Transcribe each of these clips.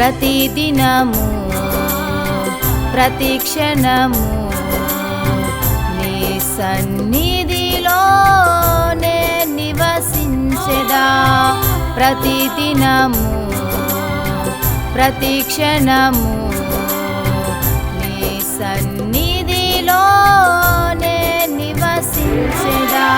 ప్రతిదినము ప్రతిక్షణము నీ సన్నిధిలో నే నివసించెదా. ప్రతిదినము ప్రతిక్షణము నీ సన్నిధిలో నే నివసించెదా.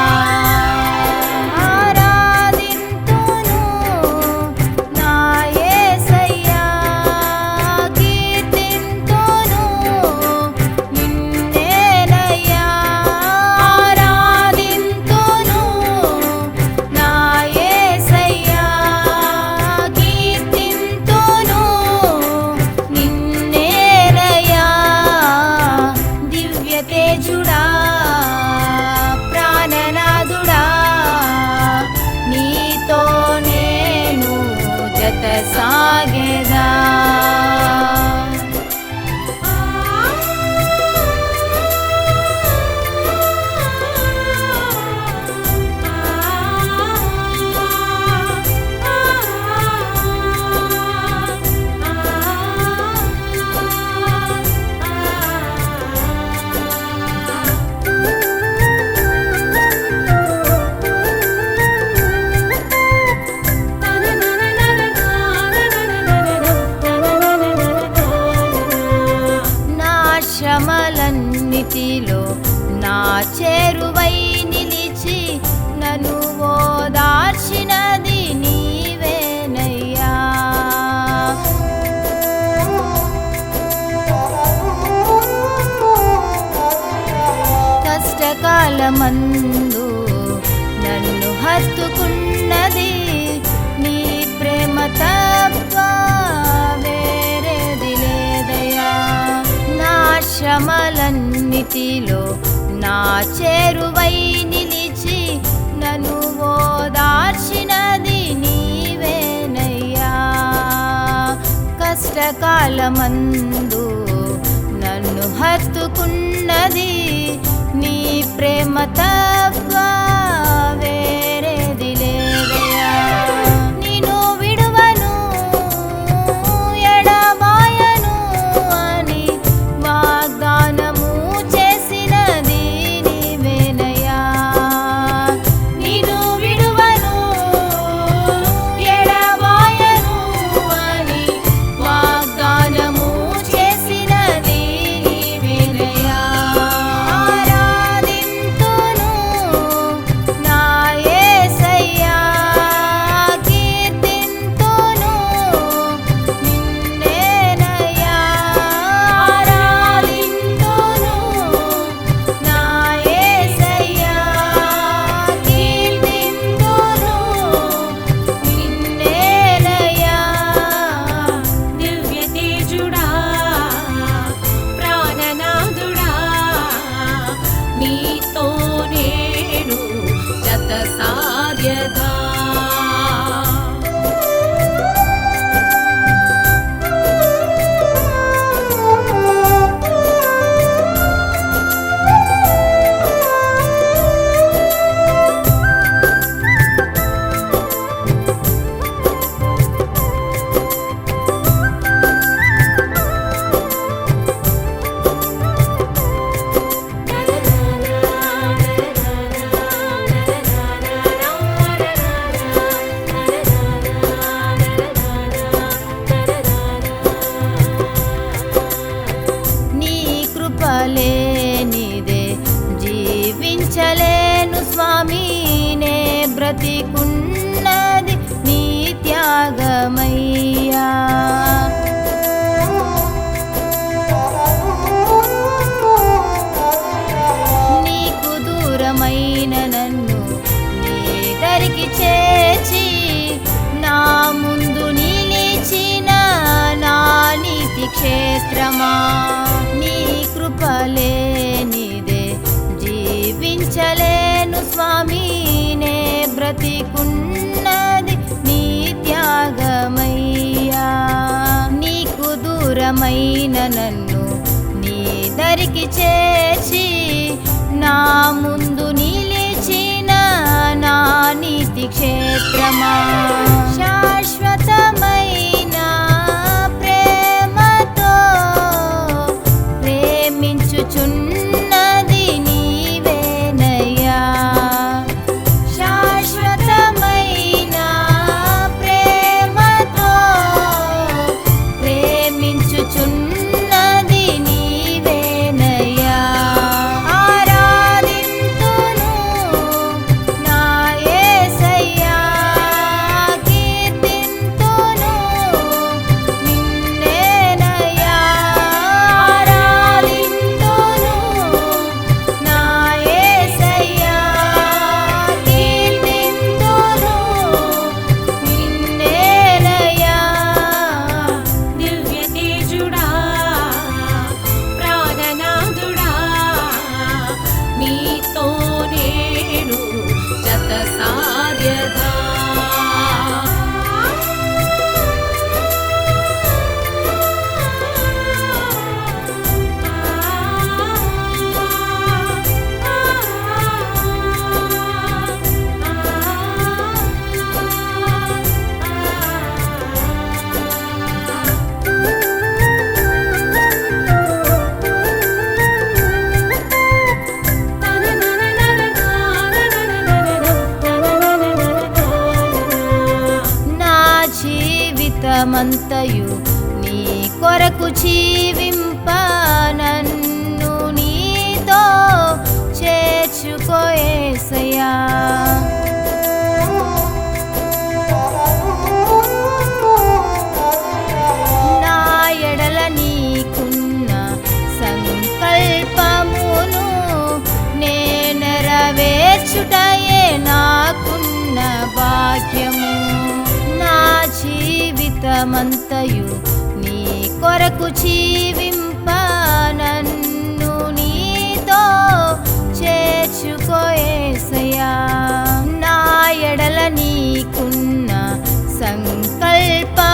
మందు నన్ను హత్తుకున్నది నీ ప్రేమ తప్ప వేరేది లేదయా నా శ్రమలన్నిటిలో నా చేరువై నిలిచి నన్ను ఓదార్చినది నీవేనయ్యా. కష్టకాలమందు నన్ను హత్తుకున్నది నీ ప్రేమతో బ్రతికున్నది నీ త్యాగమయ్యా. నీకు దూరమైన నన్ను నీ దరికి చేర్చి నా ముందు నిలిచిన నా నీతి క్షేత్రమా? నీ కృపలేనిది జీవించలేను స్వామి నే బ్రతికున్నది నీ త్యాగమయ్యా. నీకు దూరమైన నన్ను నీ దరికి చేర్చి నా ముందు నిలిచిన నా నీతి క్షేత్రమా. అంతయు నీ కొరకు జీవింప నన్ను నీతో చేర్చుకోయేసయా జీవితమంతయు నీ కొరకు జీవింప నన్ను నీతో చేర్చుకోయేసయ్యా నా ఎడల నీకున్న సంకల్పమును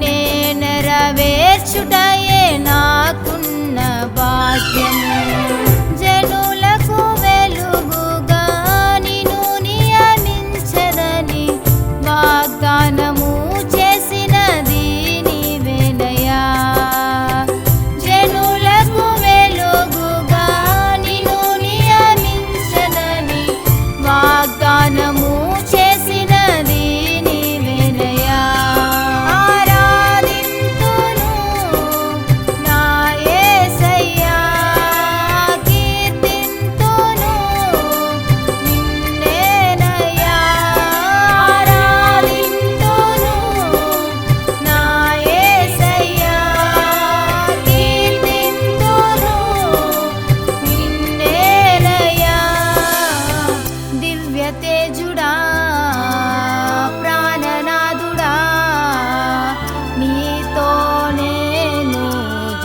నే నెరవేర్చుటయే నా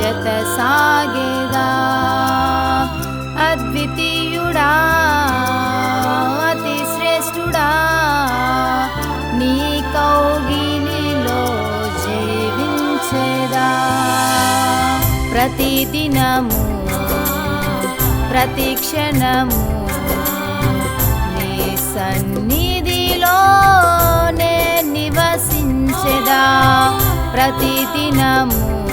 జత సాగేదా అద్వితీయుడా అతి శ్రేష్ఠుడా నీ కౌగిలిలో జీవించేదా ప్రతిదినము ప్రతి క్షణము నీ సన్నిధిలో నే నివసించెదా ప్రతిదినము ప్రతి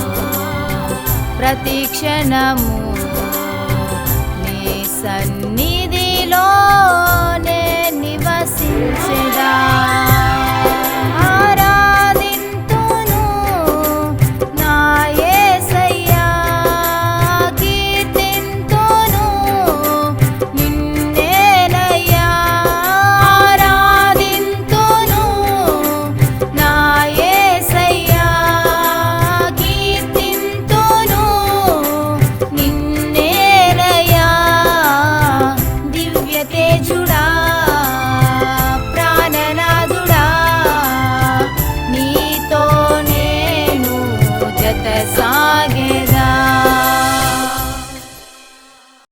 ప్రతిక్షణము నీ సన్నిధిలోనే నివసించడా